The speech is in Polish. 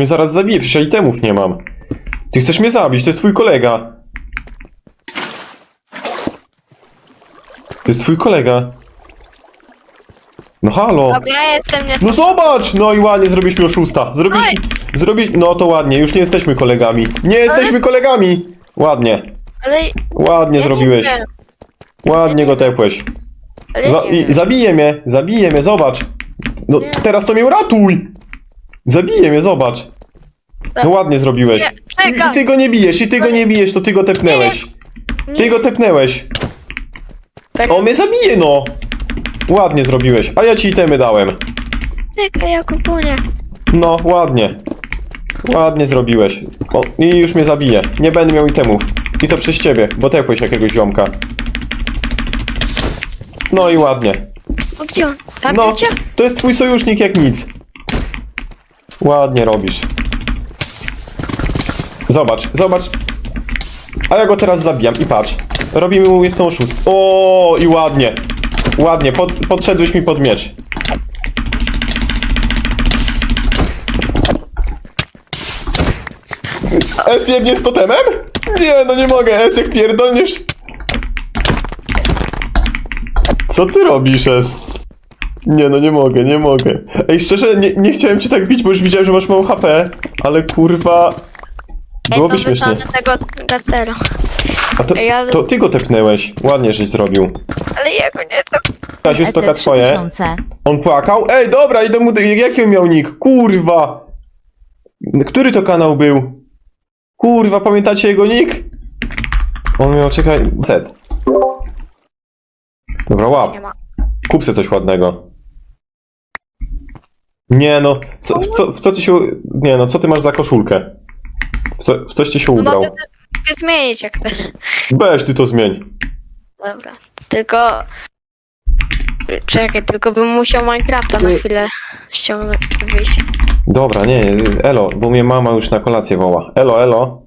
Mnie zaraz zabije, przecież ja itemów nie mam. Ty chcesz mnie zabić, to jest twój kolega. To jest twój kolega. No halo. Dobra, ja jestem nie... No zobacz! No i ładnie zrobiliśmy oszusta. Zrobić, Oj. zrobić, no to ładnie, już nie jesteśmy kolegami. Nie jesteśmy kolegami! Ładnie, Ale... ładnie ja zrobiłeś. Nie wiem, Ładnie go tepłeś. ale Za, nie i, wiem. zabije mnie, zabije mnie, zobacz. No Nie. teraz to mnie uratuj! Zabije mnie, zobacz. No ładnie zrobiłeś. Nie, I, I czekaj. ty go nie bijesz, i ty go nie bijesz, to ty go tepnęłeś. Ty go tepnęłeś. Czekaj, On mnie zabije, no! Ładnie zrobiłeś, a ja ci itemy dałem. Czekaj, ja kupuję. No, ładnie. Ładnie zrobiłeś. O, I już mnie zabije. Nie będę miał itemów. I to przez ciebie, bo tepłeś jakiegoś ziomka. No i ładnie. O gdzie on? No, Zabił cię? to jest twój sojusznik jak nic. Ładnie robisz. Zobacz, zobacz. A ja go teraz zabijam i patrz. Robimy mu jest oszust. O i ładnie. Ładnie, pod, podszedłeś mi pod miecz. S jebnie z totemem? Nie, no nie mogę, S jak pierdolniesz. Co ty robisz, S? Nie, no nie mogę, nie mogę. Ej, szczerze, nie, nie chciałem cię tak bić, bo już widziałem, że masz mało HP, ale kurwa... Byłoby Ej, to śmiesznie. wyszłam do tego gastera. A to, Ej, ale- to ty go tepnęłeś. Ładnie, żeś zrobił. Ale ja go nie chcę. Kasiu, stoka twoje. 3000. On płakał? Ej, dobra, idę mu... Jaki on miał nick? Kurwa! Który to kanał był? Kurwa, pamiętacie jego nick? On miał, czekaj... Set. Dobra, łap. Nie ma. Kup sobie coś ładnego. Nie no, co, w, co, w co ty się... Nie no, co ty masz za koszulkę? W, co, w coś ty się ubrał. Mogę sobie zmienić jak chcesz. Weź ty to zmień. Dobra. Tylko... Czekaj, tylko bym musiał Minecrafta na chwilę ściągnąć, wyjść. Dobra, nie, elo, bo mnie mama już na kolację woła. Elo, elo.